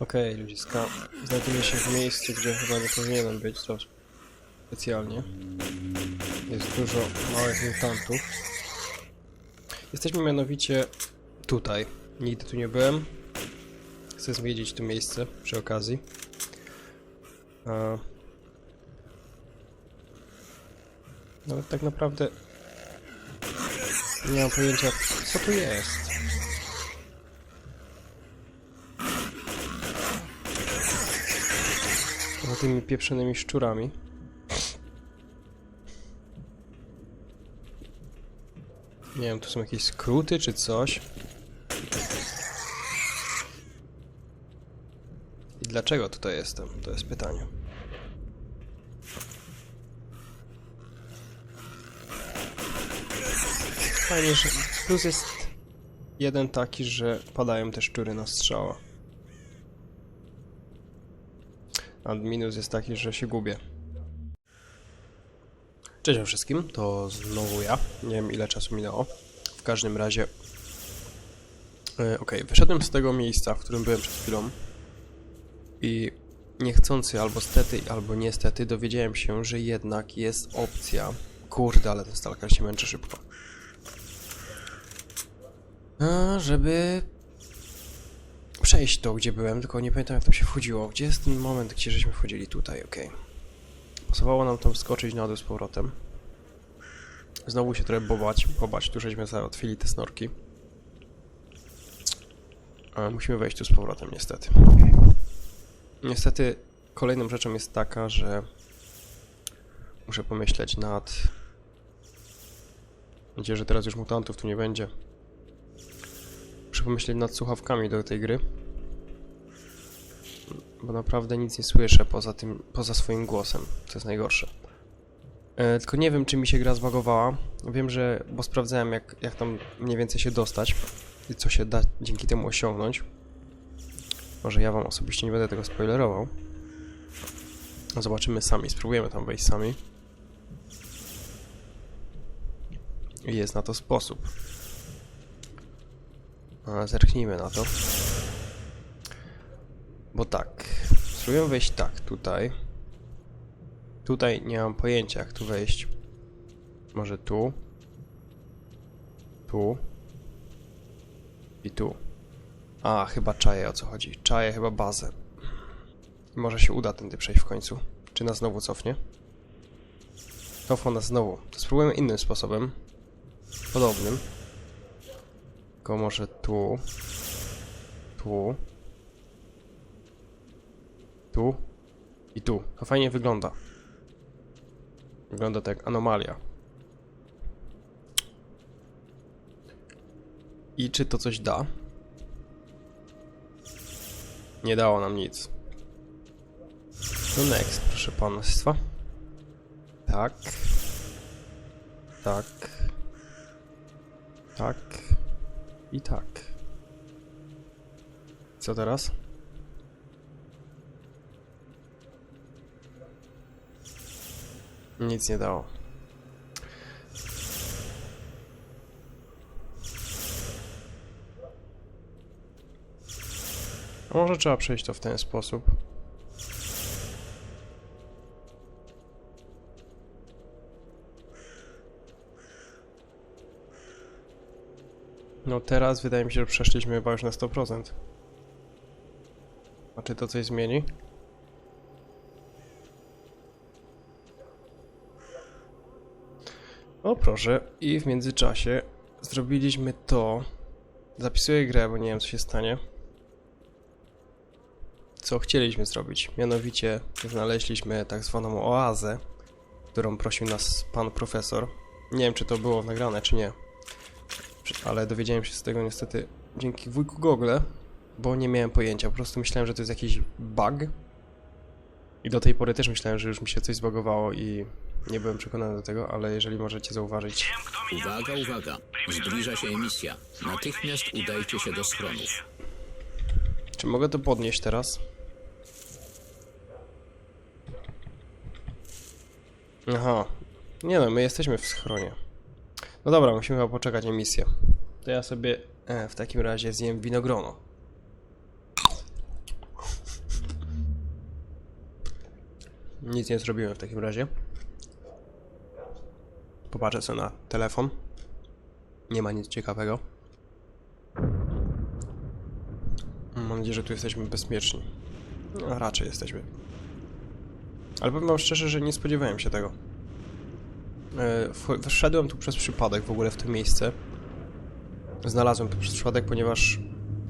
Okej, ludziska. Znajduję się w miejscu, gdzie chyba nie powinienem być, to specjalnie. Jest dużo małych mutantów. Jesteśmy mianowicie tutaj. Nigdy tu nie byłem. Chcę zwiedzić to miejsce przy okazji. Nawet tak naprawdę nie mam pojęcia, co tu jest. Poza tymi pieprzonymi szczurami. Nie wiem, tu są jakieś skróty czy coś. I dlaczego tutaj jestem? To jest pytanie. Fajnie, że plus jest jeden taki, że padają te szczury na strzała. A minus jest taki, że się gubię. Cześć wszystkim, to znowu ja. Nie wiem ile czasu minęło. W każdym razie. Yy, Okej, wyszedłem z tego miejsca, w którym byłem przed chwilą. I niechcący, albo stety, albo niestety, dowiedziałem się, że jednak jest opcja. Kurde, ale ten stalker się męczy szybko. A, żeby przejść to, gdzie byłem, tylko nie pamiętam jak tam się wchodziło. Gdzie jest ten moment, gdzie żeśmy wchodzili? Tutaj, okej. Pasowało nam tam wskoczyć na dół z powrotem. Znowu się trochę bobać, bobać, tu żeśmy załatwili te snorki. Ale musimy wejść tu z powrotem, niestety. Niestety, kolejną rzeczą jest taka, że muszę pomyśleć nad... Mam nadzieję, że teraz już mutantów tu nie będzie. Pomyśleć nad słuchawkami do tej gry. Bo naprawdę nic nie słyszę poza tym, poza swoim głosem, co jest najgorsze. E, tylko nie wiem, czy mi się gra zbagowała. Wiem, że, bo sprawdzałem, jak, jak tam mniej więcej się dostać i co się da dzięki temu osiągnąć. Może ja wam osobiście nie będę tego spoilerował. Zobaczymy sami, spróbujemy tam wejść sami. I jest na to sposób. Zerknijmy na to. Bo tak, spróbuję wejść tak, tutaj. Tutaj nie mam pojęcia, jak tu wejść. Może tu. Tu. I tu. A, chyba czaję o co chodzi. Czaję chyba bazę. Może się uda tędy przejść w końcu. Czy nas znowu cofnie? Cofło nas znowu. To spróbujemy innym sposobem. Podobnym. Tylko może tu. Tu. Tu. I tu. To fajnie wygląda. Wygląda to jak anomalia. I czy to coś da? Nie dało nam nic. To next, proszę państwa. Tak. Tak. Tak. I tak. Co teraz? Nic nie dało. Może trzeba przejść to w ten sposób? No teraz wydaje mi się, że przeszliśmy chyba już na 100%. A czy to coś zmieni? O proszę, i w międzyczasie zrobiliśmy to. Zapisuję grę, bo nie wiem co się stanie. Co chcieliśmy zrobić. Mianowicie znaleźliśmy tak zwaną oazę, którą prosił nas pan profesor. Nie wiem czy to było nagrane, czy nie. Ale dowiedziałem się z tego niestety dzięki wujku Google, bo nie miałem pojęcia. Po prostu myślałem, że to jest jakiś bug. I do tej pory też myślałem, że już mi się coś zbagowało i nie byłem przekonany do tego, ale jeżeli możecie zauważyć, Uwaga, uwaga. Zbliża się emisja. Natychmiast udajcie się do schronów. czy mogę to podnieść teraz? Aha. Nie no, my jesteśmy w schronie. No dobra, musimy chyba poczekać emisję. To ja sobie e, w takim razie zjem winogrono. Nic nie zrobiłem w takim razie. Popatrzę sobie na telefon. Nie ma nic ciekawego. Mam nadzieję, że tu jesteśmy bezpieczni. No, raczej jesteśmy. Ale powiem wam szczerze, że nie spodziewałem się tego. E, Wszedłem tu przez przypadek w ogóle w to miejsce. Znalazłem to przez przypadek, ponieważ,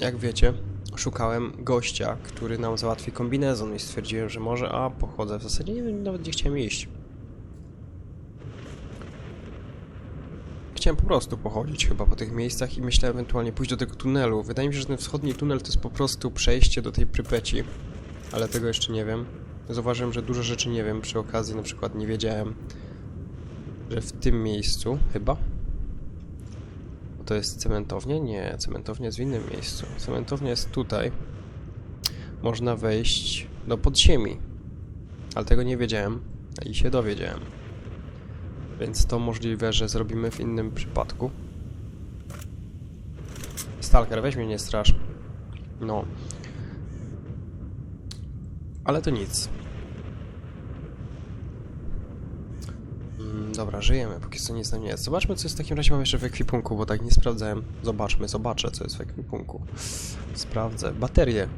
jak wiecie, szukałem gościa, który nam załatwi kombinezon i stwierdziłem, że może, a pochodzę. W zasadzie nie wiem nawet gdzie chciałem iść. Chciałem po prostu pochodzić chyba po tych miejscach i myślę ewentualnie pójść do tego tunelu. Wydaje mi się, że ten wschodni tunel to jest po prostu przejście do tej Prypeci, ale tego jeszcze nie wiem. Zauważyłem, że dużo rzeczy nie wiem. Przy okazji na przykład nie wiedziałem, że w tym miejscu chyba to jest cementownia? Nie, cementownia jest w innym miejscu. Cementownia jest tutaj. Można wejść do podziemi. Ale tego nie wiedziałem i się dowiedziałem. Więc to możliwe, że zrobimy w innym przypadku. Stalker, weź mnie nie strasz. No. Ale to nic. Mm, dobra, żyjemy, póki co nic nam nie jest. Zobaczmy, co jest w takim razie mam jeszcze w ekwipunku, bo tak nie sprawdzałem. Zobaczmy, zobaczę, co jest w ekwipunku. Sprawdzę. Baterie.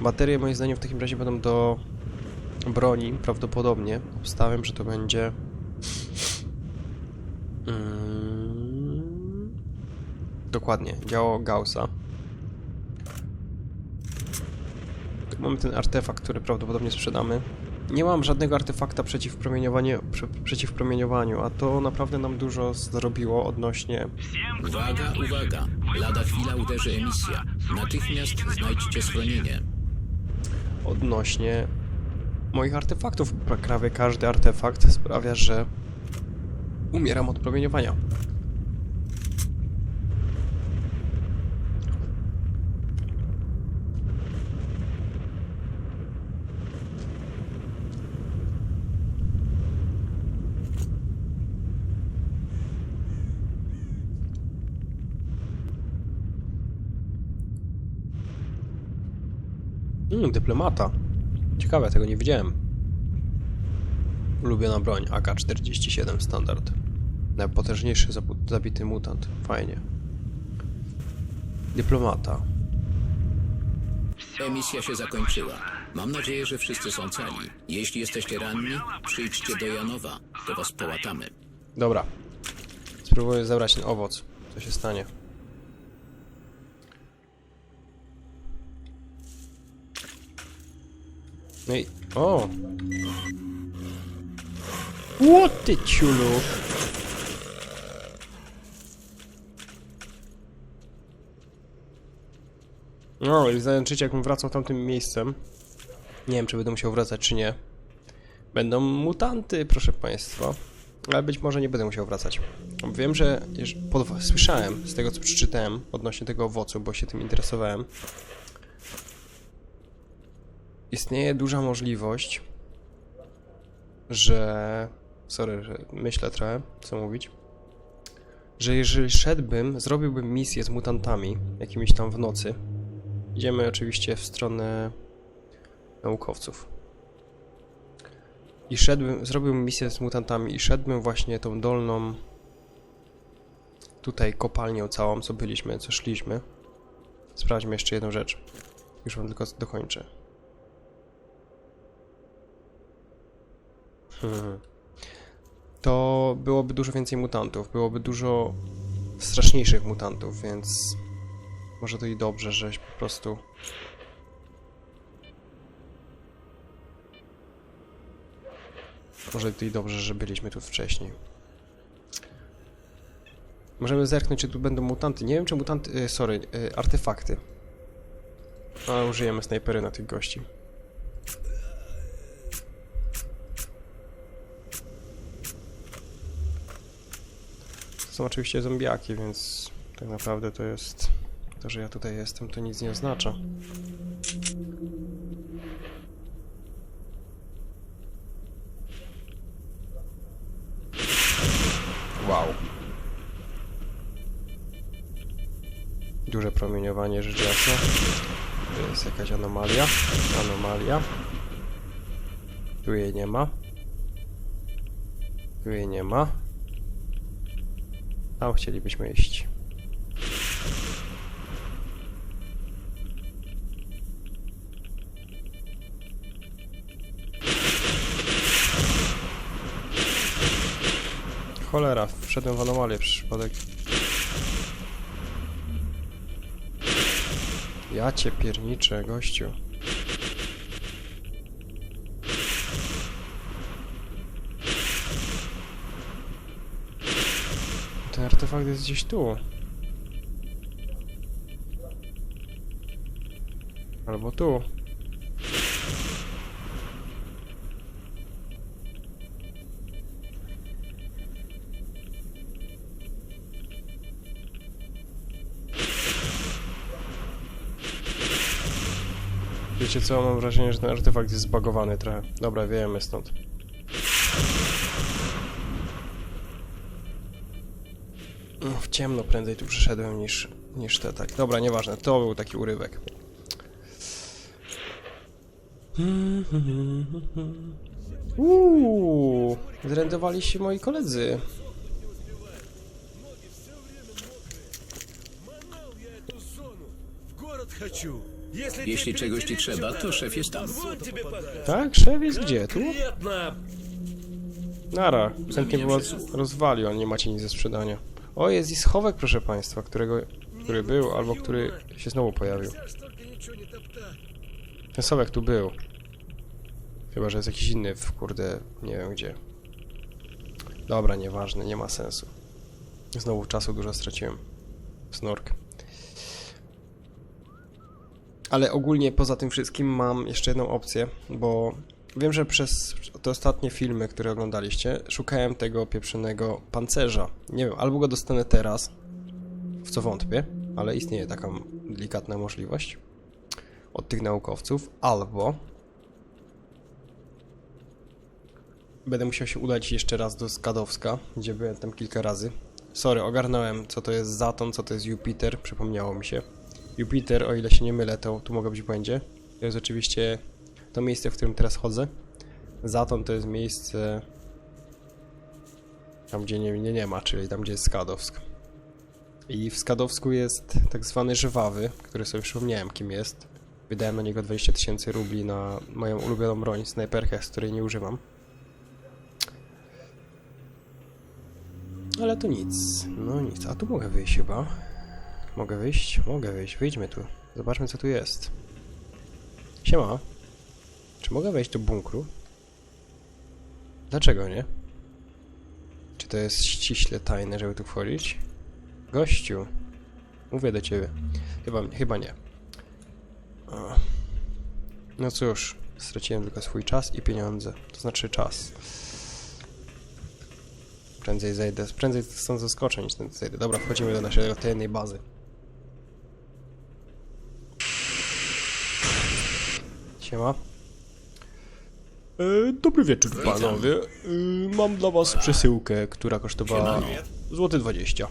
Baterie, moim zdaniem, w takim razie będą do broni, prawdopodobnie. Obstawiam, że to będzie... Mm, dokładnie, działo Gaussa. Tu mamy ten artefakt, który prawdopodobnie sprzedamy. Nie mam żadnego artefakta przeciw, promieniowaniu, prze, przeciw promieniowaniu, a to naprawdę nam dużo zrobiło odnośnie... Uwaga, uwaga. Lada chwila uderzy emisja. Natychmiast znajdźcie schronienie. odnośnie moich artefaktów. Pra- Prawie każdy artefakt sprawia, że umieram od promieniowania. Mm, dyplomata. Ciekawe, tego nie widziałem. Ulubiona broń AK-47 standard. Najpotężniejszy zabity mutant. Fajnie. Dyplomata. Emisja się zakończyła. Mam nadzieję, że wszyscy są cali. Jeśli jesteście ranni, przyjdźcie do Janowa, to was połatamy. Dobra. Spróbuję zebrać ten owoc. Co się stanie? No i... O! What ty ciulu? No i zajęczycie jakbym wracał tamtym miejscem. Nie wiem, czy będę musiał wracać, czy nie. Będą mutanty, proszę państwa. Ale być może nie będę musiał wracać. Wiem, że pod- słyszałem z tego, co przeczytałem odnośnie tego owocu, bo się tym interesowałem. Istnieje duża możliwość, że. Sorry, że myślę trochę, co mówić. Że jeżeli szedłbym, zrobiłbym misję z mutantami, jakimiś tam w nocy. Idziemy oczywiście w stronę naukowców i szedłbym, zrobiłbym misję z mutantami i szedłbym właśnie tą dolną tutaj kopalnią całą, co byliśmy, co szliśmy. Sprawdźmy jeszcze jedną rzecz. Już wam tylko dokończę. Hmm. To byłoby dużo więcej mutantów, byłoby dużo straszniejszych mutantów, więc może to i dobrze, żeś po prostu Może to i dobrze, że byliśmy tu wcześniej. Możemy zerknąć, czy tu będą mutanty. Nie wiem, czy mutanty... Y, sorry, y, artefakty. Ale użyjemy snajpery na tych gości. Są oczywiście zombiaki, więc tak naprawdę to jest... To, że ja tutaj jestem, to nic nie oznacza. Wow. Duże promieniowanie, rzecz jasna. To jest jakaś anomalia. Anomalia. Tu jej nie ma. Tu jej nie ma. Tam chcielibyśmy iść. Cholera, wszedłem w anomalię przypadek. Ja cię pierniczę, gościu. Ten artefakt jest gdzieś tu. Albo tu. Wiecie co, mam wrażenie, że ten artefakt jest zbagowany trochę. Dobra, wiemy stąd. Mm, w ciemno prędzej tu przyszedłem niż, niż te tak. Dobra, nieważne, to był taki urywek. Uuu, zrendowali się moi koledzy. Jeśli czegoś ci trzeba, to szef jest tam. Tak, szef jest gdzie? Tu? Nara, chętnie was rozwali, ale nie macie nic ze sprzedania. O, jest i schowek, proszę państwa, którego, który był, albo który się znowu pojawił. Ten schowek tu był. Chyba, że jest jakiś inny w kurde, nie wiem gdzie. Dobra, nieważne, nie ma sensu. Znowu czasu dużo straciłem. Snork. Ale ogólnie poza tym wszystkim mam jeszcze jedną opcję, bo wiem, że przez te ostatnie filmy, które oglądaliście, szukałem tego pieprzonego pancerza. Nie wiem, albo go dostanę teraz, w co wątpię, ale istnieje taka delikatna możliwość od tych naukowców, albo będę musiał się udać jeszcze raz do Skadowska, gdzie byłem tam kilka razy. Sorry, ogarnąłem, co to jest Zaton, co to jest Jupiter, przypomniało mi się. Jupiter, o ile się nie mylę, to tu mogę być w błędzie. To jest oczywiście to miejsce, w którym teraz chodzę. Zaton to jest miejsce tam, gdzie nie, nie, nie ma, czyli tam, gdzie jest Skadowsk. I w Skadowsku jest tak zwany Żywawy, który sobie przypomniałem, kim jest. Wydałem na niego 20 tysięcy rubli na moją ulubioną broń, snajperkę, z której nie używam. Ale to nic, no nic. A tu mogę wyjść chyba. Mogę wyjść? Mogę wyjść, wyjdźmy tu. Zobaczmy co tu jest. Siema. Czy mogę wejść do bunkru? Dlaczego nie? Czy to jest ściśle tajne, żeby tu wchodzić? Gościu. Mówię do ciebie. Chyba, chyba nie. No cóż, straciłem tylko swój czas i pieniądze. To znaczy czas. Prędzej zejdę, prędzej stąd zaskoczę niż stąd zejdę. Dobra, wchodzimy do naszej tajnej bazy. Siema. E, dobry wieczór panowie. E, mam dla was przesyłkę, która kosztowała złoty 20.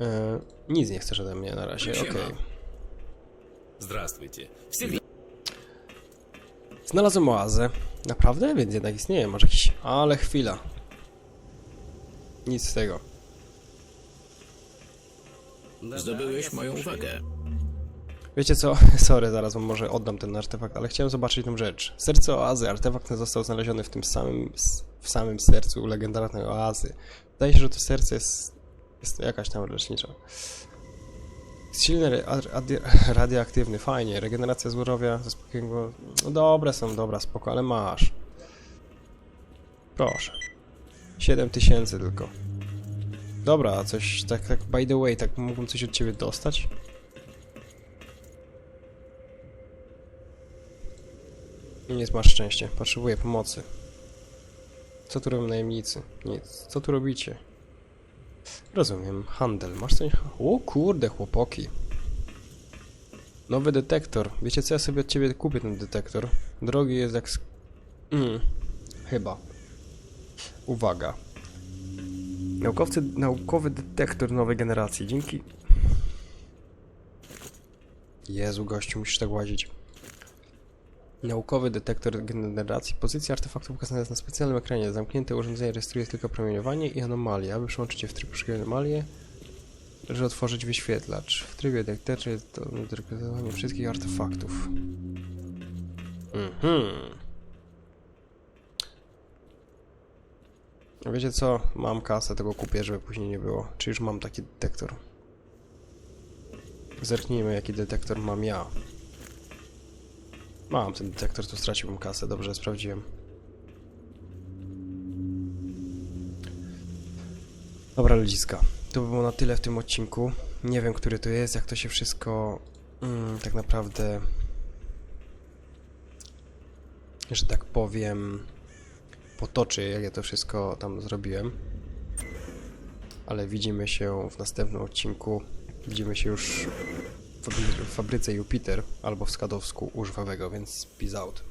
E, nic nie chcesz ode mnie na razie, okej. Siema. Здравствуйте. Znalazłem oazę. Naprawdę? Więc jednak istnieje. Może jakiś... Ale chwila. Nic z tego. Zdobyłeś moją uwagę. Wiecie co? Sorry, zaraz wam może oddam ten artefakt, ale chciałem zobaczyć tą rzecz. Serce oazy. Artefakt ten został znaleziony w tym samym... w samym sercu legendarnej oazy. Wydaje się, że to serce jest... jest jakaś tam lecznicza. Silny, radioaktywny, fajnie. Regeneracja zdrowia, zaspokojenia... No dobre są, dobra, spoko, ale masz. Proszę. 7000 tylko. Dobra, coś tak, tak by the way, tak mógłbym coś od ciebie dostać? Nic, masz szczęście. Potrzebuję pomocy. Co tu robią najemnicy? Nic. Co tu robicie? Rozumiem. Handel. Masz coś? O kurde, chłopoki. Nowy detektor. Wiecie co, ja sobie od ciebie kupię ten detektor. Drogi jest jak... Mm. Chyba. Uwaga. Naukowcy, naukowy detektor nowej generacji. Dzięki. Jezu, gościu, musisz tak łazić. Naukowy detektor generacji. Pozycja artefaktu pokazana jest na specjalnym ekranie. Zamknięte urządzenie rejestruje tylko promieniowanie i anomalie. Aby przełączyć je w tryb poszukiwania anomalie, należy otworzyć wyświetlacz. W trybie detektorze jest to interpretowanie wszystkich artefaktów. Mhm. Wiecie co? Mam kasę, tego kupię, żeby później nie było. Czy już mam taki detektor? Zerknijmy, jaki detektor mam ja. Mam ten detektor, tu straciłbym kasę, dobrze, sprawdziłem. Dobra, ludziska. To by było na tyle w tym odcinku. Nie wiem, który to jest, jak to się wszystko mm, tak naprawdę, że tak powiem, potoczy, jak ja to wszystko tam zrobiłem. Ale widzimy się w następnym odcinku. Widzimy się już fabryce Jupiter albo w składowsku u więc peace out.